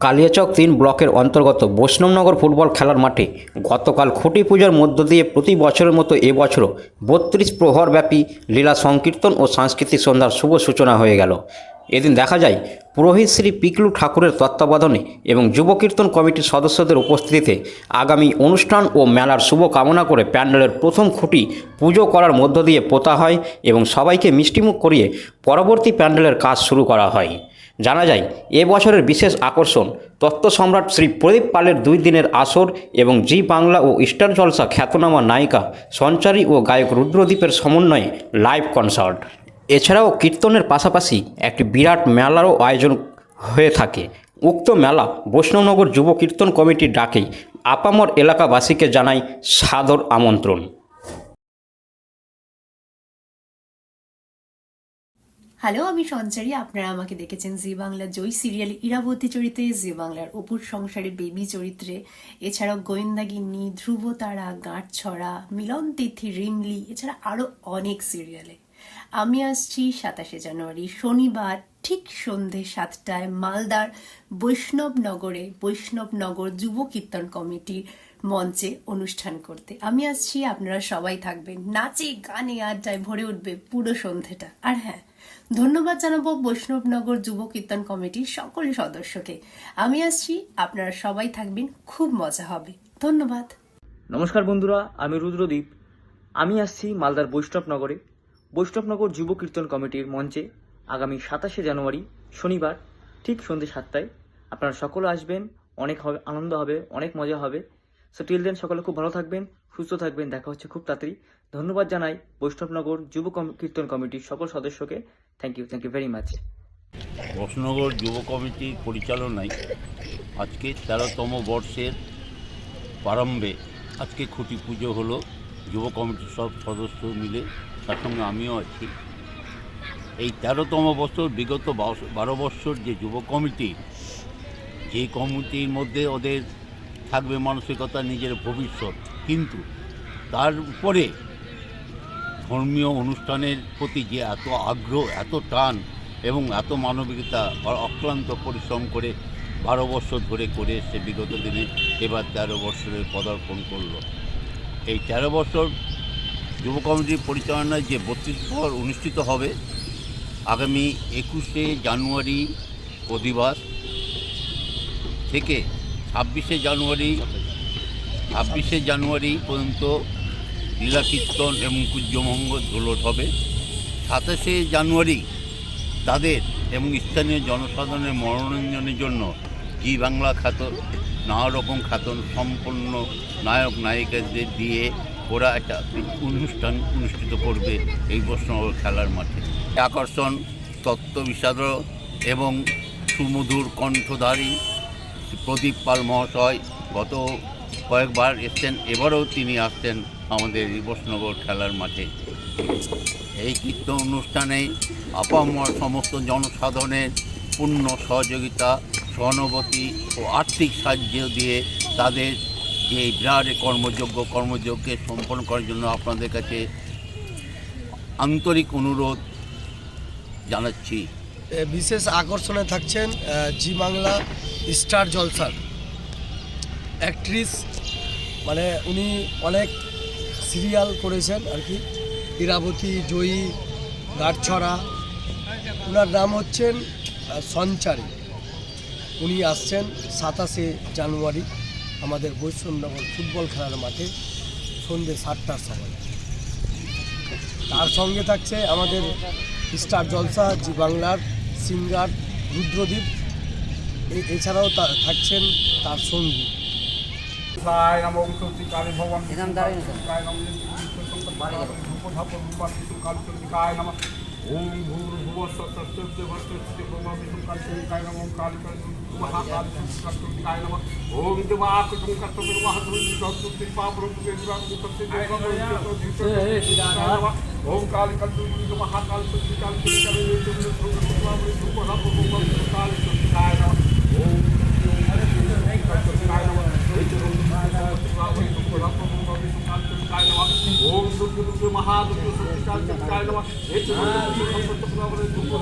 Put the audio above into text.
কালিয়াচক তিন ব্লকের অন্তর্গত বৈষ্ণবনগর ফুটবল খেলার মাঠে গতকাল খুঁটি পূজার মধ্য দিয়ে প্রতি বছরের মতো এবছরও বত্রিশ প্রহরব্যাপী লীলা সংকীর্তন ও সাংস্কৃতিক সন্ধ্যার শুভ সূচনা হয়ে গেল। এদিন দেখা যায়, পুরোহিত শ্রী পিকলু ঠাকুরের তত্ত্বাবধানে এবং যুব কীর্তন কমিটির সদস্যদের উপস্থিতিতে আগামী অনুষ্ঠান ও মেলার শুভ কামনা করে প্যান্ডেলের প্রথম খুঁটি পুজো করার মধ্য দিয়ে পোতা হয় এবং সবাইকে মিষ্টিমুখ করিয়ে পরবর্তী প্যান্ডেলের কাজ শুরু করা হয়। জানা যায়, এ বছরের বিশেষ আকর্ষণ তত্ত্ব সম্রাট শ্রী প্রদীপ পালের দুই দিনের আসর এবং জি বাংলা ও ইস্টার জলসা খ্যাতনামা নায়িকা সঞ্চারী ও গায়ক রুদ্রদীপের সমন্বয়ে লাইভ কনসার্ট। এছাড়াও কীর্তনের পাশাপাশি একটি বিরাট মেলারও আয়োজন হয়ে থাকে। উক্ত মেলা বৈষ্ণবনগর যুব কীর্তন কমিটির ডাকেই আপামর এলাকাবাসীকে জানায় সাদর আমন্ত্রণ। হ্যালো, আমি সঞ্চারী। আপনারা আমাকে দেখেছেন জি বাংলা জয় সিরিয়াল ইরাবতী চরিত্রে, জি বাংলার অপুর সংসারে বেবি চরিত্রে। এছাড়াও গোয়েন্দাগিন্নি ধ্রুব তারা গাঁটছড়া মিলন তিথি রিমলি, এছাড়া আরও অনেক সিরিয়ালে। আমি আসছি সাতাশে জানুয়ারি, শনিবার, ঠিক সন্ধে সাতটায় মালদার বৈষ্ণবনগরে। বৈষ্ণবনগর যুব কীর্তন কমিটির মঞ্চে অনুষ্ঠান করতে। আমি আসছি, আপনারা সবাই থাকবেন। নাচে, গানে, আড্ডায় ভরে উঠবে পুরো সন্ধেটা আর হ্যাঁ ধন্যবাদ জানাব বৈষ্ণবনগর যুব কীর্তন কমিটির সকল সদস্যকে। আমি আসছি, আপনারা সবাই থাকবেন, খুব মজা হবে। ধন্যবাদ। নমস্কার বন্ধুরা, আমি রুদ্রদীপ। আমি আসছি মালদার বৈষ্ণবনগরে। বৈষ্ণবনগর যুব কীর্তন কমিটির মঞ্চে আগামী সাতাশে জানুয়ারি, শনিবার, ঠিক সন্ধ্যে সাতটায়। আপনারা সকলে আসবেন, অনেক হবে, আনন্দ হবে, অনেক মজা হবে। সো টিল দেন সকলে খুব ভালো থাকবেন, সুস্থ থাকবেন, দেখা হচ্ছে খুব তাড়াতাড়ি। ধন্যবাদ জানাই বৈষ্ণবনগর যুব কীর্তন কমিটির সকল সদস্যকে। Thank you thank you very much Basnagar যুব কমিটির পরিচালনায় আজকে তেরোতম বর্ষের প্রারম্ভে আজকে খুঁটি পুজো হলো। যুব কমিটির সব সদস্য মিলে, তার সঙ্গে আমিও আছি। এই তেরোতম বছর, বিগত বারো বছর যে যুব কমিটি, যে কমিটির মধ্যে ওদের থাকবে মানসিকতা, নিজের ভবিষ্যৎ। কিন্তু তার উপরে ধর্মীয় অনুষ্ঠানের প্রতি যে এত আগ্রহ, এত টান এবং এত মানবিকতা অক্লান্ত পরিশ্রম করে বারো বছর ধরে করে এসছে বিগত দিনে এবার তেরো বছরে পদার্পণ করল। এই তেরো বছর যুব কমিটির পরিচালনায় যে বত্রিশ পর অনুষ্ঠিত হবে, আগামী একুশে জানুয়ারি অধিবাস থেকে ছাব্বিশে জানুয়ারি ছাব্বিশে জানুয়ারি পর্যন্ত লীলা কীর্তন এবং কুঞ্জমঙ্গল দোলট হবে। সাতাশে জানুয়ারি তাদের এবং স্থানীয় জনসাধারণের মনোরঞ্জনের জন্য জি বাংলা খ্যাত নানা রকম খ্যাত সম্পন্ন নায়ক, নায়িকাদের দিয়ে ওরা একটা অনুষ্ঠান অনুষ্ঠিত করবে এই বৈষ্ণব খেলার মাঠে। আকর্ষণ তত্ত্ব বিষাদর এবং সুমধুর কণ্ঠধারী প্রদীপ পাল মহাশয় গত কয়েকবার এসছেন, এবারেও তিনি আসছেন আমাদের বৈষ্ণবর খেলার মাঠে। এই কীর্তন অনুষ্ঠানে আপামর সমস্ত জনসাধারণের পূর্ণ সহযোগিতা, সহানুভূতি ও আর্থিক সাহায্য দিয়ে তাদের যে বিরাট কর্মযোগ্য কর্মযজ্ঞে সম্পন্ন করার জন্য আপনাদের কাছে আন্তরিক অনুরোধ জানাচ্ছি। বিশেষ আকর্ষণে থাকছেন জি বাংলা স্টার জলসার অ্যাক্ট্রিস মানে উনি অনেক সিরিয়াল করেছেন আর কি। ইরাবতী, জয়ী গাঁটছড়া ওনার নাম হচ্ছেন সঞ্চারী। উনি আসছেন সাতাশে জানুয়ারি আমাদের বৈষ্ণবনগর ফুটবল খেলার মাঠে সন্ধ্যে সাতটার সময়। তার সঙ্গে থাকছে আমাদের স্টার জলসা, জি বাংলার সিঙ্গার রুদ্রদীপ এছাড়াও তা- থাকছেন তার সঙ্গী। নম ओम भूर्भुव सत्सर्वकाय ओम दिवाकुटुम कर्तव्यवाहृतिपापुरुषेन्द्राकुतस्य ओम ओम ओम महादुर्ग